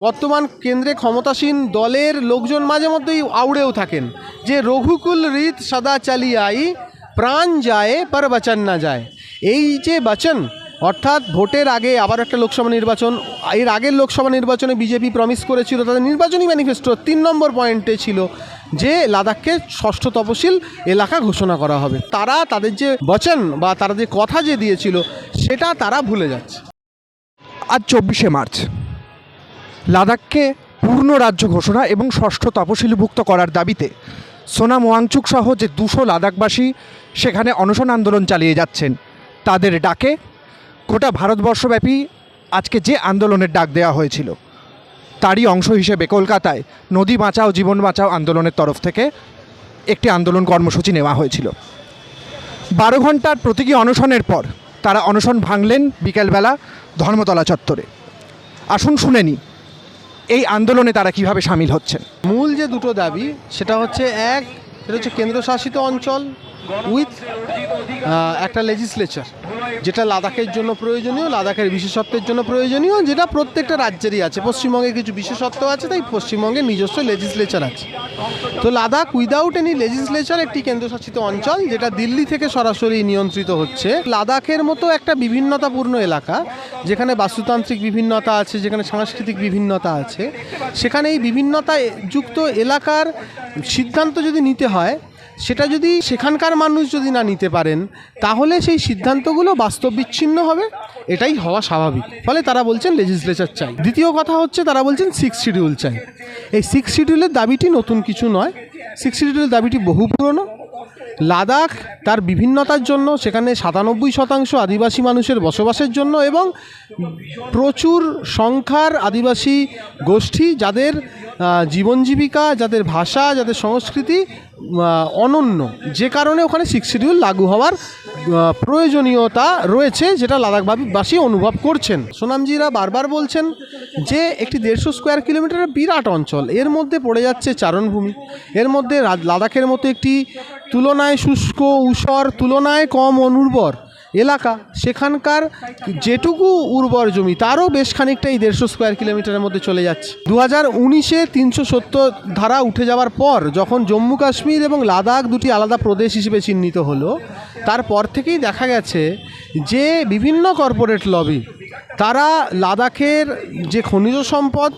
বর্তমান কেন্দ্রে ক্ষমতাসীন দলের লোকজন মাঝে মধ্যেই আউড়েও থাকেন যে রঘুকুল রীত সদা চালিয়াই, প্রাণ যায় পর বচন না যায়। এই যে বচন, অর্থাৎ ভোটের আগে আবার একটা লোকসভা নির্বাচন, এর আগের লোকসভা নির্বাচনে বিজেপি প্রমিস করেছিল, তাদের নির্বাচনী ম্যানিফেস্টো তিন নম্বর পয়েন্টে ছিল যে লাদাখকে ষষ্ঠ তপশিল এলাকা ঘোষণা করা হবে। তারা তাদের যে বচন বা তারা যে কথা যে দিয়েছিল, সেটা তারা ভুলে যাচ্ছে। আজ চব্বিশে মার্চ। লাদাখকে পূর্ণ রাজ্য ঘোষণা এবং ষষ্ঠ তপশিলিভুক্ত করার দাবিতে সোনা ওয়াংচুক সহ যে দুশো লাদাখবাসী সেখানে অনশন আন্দোলন চালিয়ে যাচ্ছেন, তাদের ডাকে গোটা ভারতবর্ষব্যাপী আজকে যে আন্দোলনের ডাক দেওয়া হয়েছিল, তারই অংশ হিসেবে কলকাতায় নদী বাঁচাও, জীবন বাঁচাও আন্দোলনের তরফ থেকে একটি আন্দোলন কর্মসূচি নেওয়া হয়েছিল। বারো ঘণ্টার প্রতীকী অনশনের পর তারা অনশন ভাঙলেন বিকেলবেলা ধর্মতলা চত্বরে। আসুন শুনে নি এই আন্দোলনে তারা কীভাবে সামিল হচ্ছেন? মূল যে দুটো দাবি, সেটা হচ্ছে এক, সেটা হচ্ছে কেন্দ্রশাসিত অঞ্চল উইথ একটা লেজিসলেচার যেটা লাদাখের জন্য প্রয়োজনীয়, লাদাখের বিশেষত্বের জন্য প্রয়োজনীয়, যেটা প্রত্যেকটা রাজ্যেরই আছে। পশ্চিমবঙ্গে কিছু বিশেষত্ব আছে, তাই পশ্চিমবঙ্গে নিজস্ব লেজিসলেচার আছে। তো লাদাখ উইদাউট এনি লেজিসলেচার একটি কেন্দ্রশাসিত অঞ্চল, যেটা দিল্লি থেকে সরাসরি নিয়ন্ত্রিত হচ্ছে। লাদাখের মতো একটা বিভিন্নতাপূর্ণ এলাকা, যেখানে বাস্তুতান্ত্রিক বিভিন্নতা আছে, যেখানে সাংস্কৃতিক বিভিন্নতা আছে, সেখানে এই বিভিন্নতা যুক্ত এলাকার সিদ্ধান্ত যদি নিতে হয় সেটা যদি সেখানকার মানুষ যদি না নিতে পারেন, তাহলে সেই সিদ্ধান্তগুলো বাস্তব বিচ্ছিন্ন হবে। এটাই হওয়া স্বাভাবিক। ফলে তারা বলছেন লেজিসলেচার চাই। দ্বিতীয় কথা হচ্ছে তারা বলছেন সিক্স শিডিউল চাই। এই সিক্স শিডিউলের দাবিটি নতুন কিছু নয়। সিক্স শিডিউলের দাবিটি বহু পুরনো। লাদাখ তার বিভিন্নতার জন্য সেখানে সাতানব্বই শতাংশ আদিবাসী মানুষের বসবাসের জন্য এবং প্রচুর সংখ্যার আদিবাসী গোষ্ঠী যাদের জীবন জীবিকা, যাদের ভাষা, যাদের সংস্কৃতি অনন্য। যে কারণে ওখানে সিক্স শিডিউল লাগু হওয়ার প্রয়োজনীয়তা রয়েছে যেটা লাদাখবাসী অনুভব করছেন। সোনামজিরা বারবার বলছেন যে একটি দেড়শো স্কোয়ার কিলোমিটার বিরাট অঞ্চল। এর মধ্যে পড়ে যাচ্ছে চারণভূমি। এর মধ্যে লাদাখের মতো একটি তুলনায় শুষ্ক উষর তুলনায় কম অনুর্বর। এলাকা, সেখানকার যেটুকু উর্বর জমি, তারও বেশ খানিকটা এই দেড়শো স্কোয়ার কিলোমিটারের মধ্যে চলে যাচ্ছে। দু হাজার উনিশে তিনশো সত্তর ধারা উঠে যাওয়ার পর, যখন জম্মু কাশ্মীর এবং লাদাখ দুটি আলাদা প্রদেশ হিসেবে চিহ্নিত হলো, তারপর থেকেই দেখা গেছে যে বিভিন্ন কর্পোরেট লবি তারা লাদাখের যে খনিজ সম্পদ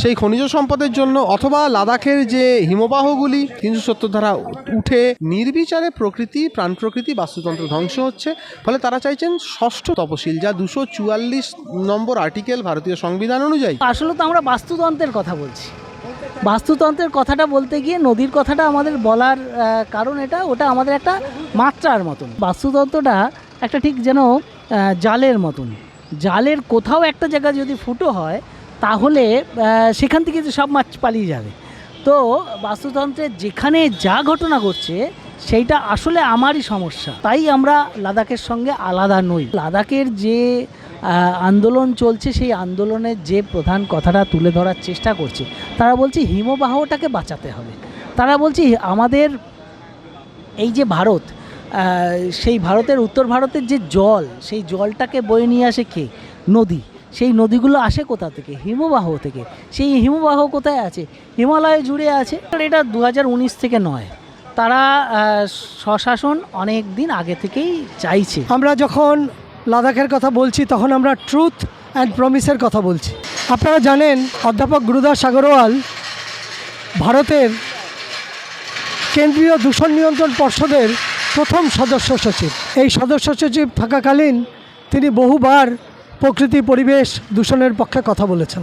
সেই খনিজ সম্পদের জন্য অথবা লাদাখের যে হিমবাহগুলি তিনশো সত্তর ধারা উঠে নির্বিচারে প্রকৃতি প্রাণ প্রকৃতি বাস্তুতন্ত্র ধ্বংস হচ্ছে। ফলে তারা চাইছেন ষষ্ঠ তপশিল, যা দুশো চুয়াল্লিশ নম্বর আর্টিকেল ভারতীয় সংবিধান অনুযায়ী। আসলে তো আমরা বাস্তুতন্ত্রের কথা বলছি। বাস্তুতন্ত্রের কথাটা বলতে গিয়ে নদীর কথাটা আমাদের বলার কারণ এটা, ওটা আমাদের একটা মাত্রার মতন। বাস্তুতন্ত্রটা একটা ঠিক যেন জালের মতন। জালের কোথাও একটা জায়গা যদি ফুটো হয় তাহলে সেখান থেকে যে সব মাছ পালিয়ে যাবে। তো বাস্তুতন্ত্রের যেখানে যা ঘটনা ঘটছে, সেইটা আসলে আমারই সমস্যা। তাই আমরা লাদাখের সঙ্গে আলাদা নই। লাদাখের যে আন্দোলন চলছে, সেই আন্দোলনের যে প্রধান কথাটা তুলে ধরার চেষ্টা করছে, তারা বলছে হিমবাহটাকে বাঁচাতে হবে। তারা বলছে আমাদের এই যে ভারত সেই ভারতের, উত্তর ভারতের যে জল, সেই জলটাকে বয়ে নিয়ে আসে কে? নদী। সেই নদীগুলো আসে কোথা থেকে? হিমবাহ থেকে। সেই হিমবাহ কোথায় আছে? হিমালয়ে জুড়ে আছে। এটা দু হাজার উনিশ থেকে নয়। তারা স্বশাসন অনেক দিন আগে থেকেই চাইছে। আমরা যখন লাদাখের কথা বলছি, তখন আমরা ট্রুথ অ্যান্ড প্রমিসের কথা বলছি। আপনারা জানেন, অধ্যাপক গুরুদাস আগরওয়াল ভারতের কেন্দ্রীয় দূষণ নিয়ন্ত্রণ পর্ষদের প্রথম সদস্য সচিব। এই সদস্য সচিব থাকাকালীন তিনি বহুবার প্রকৃতি, পরিবেশ দূষণের পক্ষে কথা বলেছেন।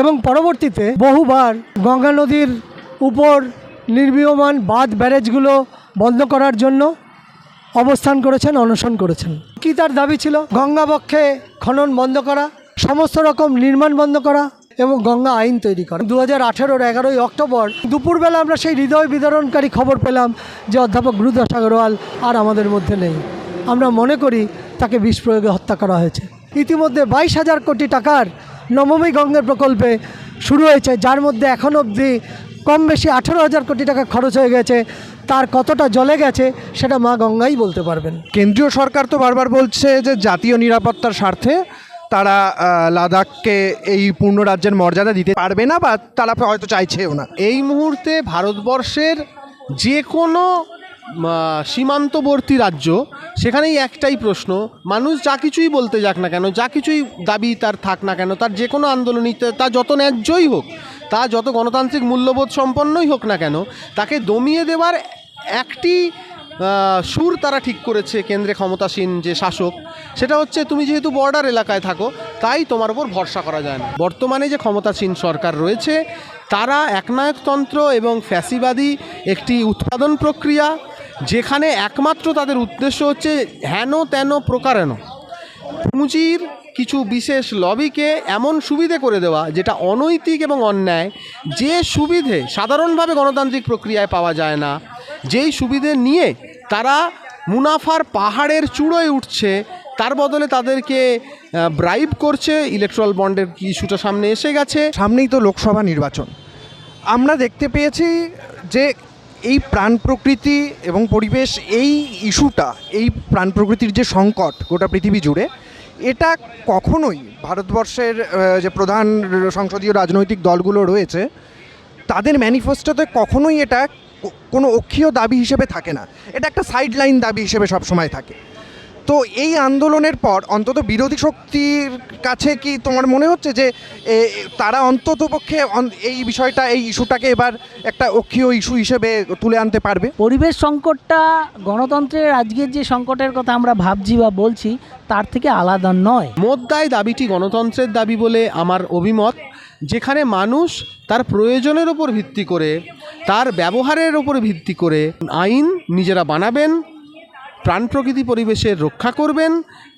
এবং পরবর্তীতে বহুবার গঙ্গা নদীর উপর নির্মীয়মান বাঁধ ব্যারেজগুলো বন্ধ করার জন্য অবস্থান করেছেন, অনশন করেছেন। কি তার দাবি ছিল? গঙ্গা বক্ষে খনন বন্ধ করা, সমস্ত রকম নির্মাণ বন্ধ করা এবং গঙ্গা আইন তৈরি করা। দু হাজার আঠেরোর এগারোই অক্টোবর দুপুরবেলা আমরা সেই হৃদয় বিতরণকারী খবর পেলাম যে অধ্যাপক গুরুদাস আগরওয়াল আর আমাদের মধ্যে নেই। আমরা মনে করি তাকে বিষ প্রয়োগে হত্যা করা হয়েছে। ইতিমধ্যে বাইশ হাজার কোটি টাকার নবমী গঙ্গের প্রকল্পে শুরু হয়েছে, যার মধ্যে এখন অবধি কম বেশি আঠেরো হাজার কোটি টাকা খরচ হয়ে গেছে। তার কতটা জলে গেছে সেটা মা গঙ্গাই বলতে পারবেন। কেন্দ্রীয় সরকার তো বারবার বলছে যে জাতীয় নিরাপত্তার স্বার্থে তারা লাদাখকে এই পূর্ণ রাজ্যের মর্যাদা দিতে পারবে না বা তারা হয়তো চাইছেও না। এই মুহূর্তে ভারতবর্ষের যে কোনো সীমান্তবর্তী রাজ্য, সেখানেই একটাই প্রশ্ন, মানুষ যা কিছুই বলতে যাক না কেন, যা কিছুই দাবি তার থাক না কেন, তার যে কোনো আন্দোলনই তা- যত ন্যায্যই হোক, তা যত গণতান্ত্রিক মূল্যবোধ সম্পন্নই হোক না কেন, তাকে দমিয়ে দেওয়ার একটি সুর তারা ঠিক করেছে কেন্দ্রে ক্ষমতাসীন যে শাসক, সেটা হচ্ছে তুমি যেহেতু বর্ডার এলাকায় থাকো, তাই তোমার উপর ভরসা করা যায় না। বর্তমানে যে ক্ষমতাসীন সরকার রয়েছে, তারা একনায়কতন্ত্র এবং ফ্যাসিবাদী একটি উৎপাদন প্রক্রিয়া যেখানে একমাত্র তাদের উদ্দেশ্য হচ্ছে হেন তেন প্রকারেণ। পুঁজির কিছু বিশেষ লবিকে এমন সুবিধে করে দেওয়া, যেটা অনৈতিক এবং অন্যায়। যে সুবিধে সাধারণভাবে গণতান্ত্রিক প্রক্রিয়ায় পাওয়া যায় না, যেই সুবিধে নিয়ে তারা মুনাফার পাহাড়ের চূড়োয় উঠছে, তার বদলে তাদেরকে ব্রাইব করছে ইলেকট্রাল বন্ডের ইস্যুটা সামনে এসে গেছে। সামনেই তো লোকসভা নির্বাচন। আমরা দেখতে পেয়েছি যে এই প্রাণ প্রকৃতি এবং পরিবেশ, এই ইস্যুটা, এই প্রাণ প্রকৃতির যে সংকট গোটা পৃথিবী জুড়ে, এটা কখনোই ভারতবর্ষের যে প্রধান সংসদীয় রাজনৈতিক দলগুলো রয়েছে, তাদের ম্যানিফেস্টোতে কখনোই এটা কোনো অক্ষীয় দাবি হিসেবে থাকে না। এটা একটা সাইডলাইন দাবি হিসেবে সবসময় থাকে। তো এই আন্দোলনের পর অন্তত বিরোধী শক্তির কাছে কি তোমার মনে হচ্ছে যে এ, তারা অন্তত পক্ষে এই বিষয়টা এই ইস্যুটাকে এবার একটা অক্ষীয় ইস্যু হিসেবে তুলে আনতে পারবে? পরিবেশ সংকটটা গণতন্ত্রের আজকের যে সংকটের কথা আমরা ভাবছি বা বলছি তার থেকে আলাদা নয়। মোদ্দায় দাবিটি গণতন্ত্রের দাবি বলে আমার অভিমত যেখানে মানুষ তার প্রয়োজনের ওপর ভিত্তি করে তার ব্যবহারের ওপর ভিত্তি করে আইন নিজেরা বানাবেন প্রাণ প্রকৃতি পরিবেশের রক্ষা করবেন,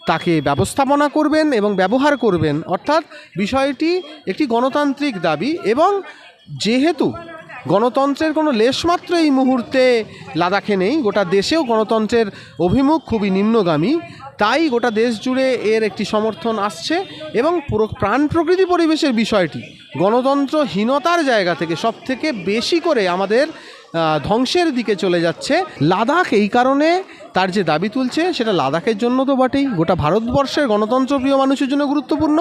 তাকে ব্যবস্থাপনা করবেন এবং ব্যবহার করবেন। অর্থাৎ বিষয়টি একটি গণতান্ত্রিক দাবি এবং যেহেতু গণতন্ত্রের কোনো লেশমাত্র এই মুহূর্তে লাদাখে নেই। গোটা দেশেও গণতন্ত্রের অভিমুখ খুবই নিম্নগামী। তাই গোটা দেশ জুড়ে এর একটি সমর্থন আসছে এবং পুরো প্রাণ প্রকৃতি পরিবেশের বিষয়টি গণতন্ত্রহীনতার জায়গা থেকে সব থেকে বেশি করে আমাদের ধ্বংসের দিকে চলে যাচ্ছে। লাদাখ এই কারণে তার যে দাবি তুলছে, সেটা লাদাখের জন্য তো বটেই। গোটা ভারতবর্ষের গণতন্ত্রপ্রিয় মানুষের জন্য গুরুত্বপূর্ণ।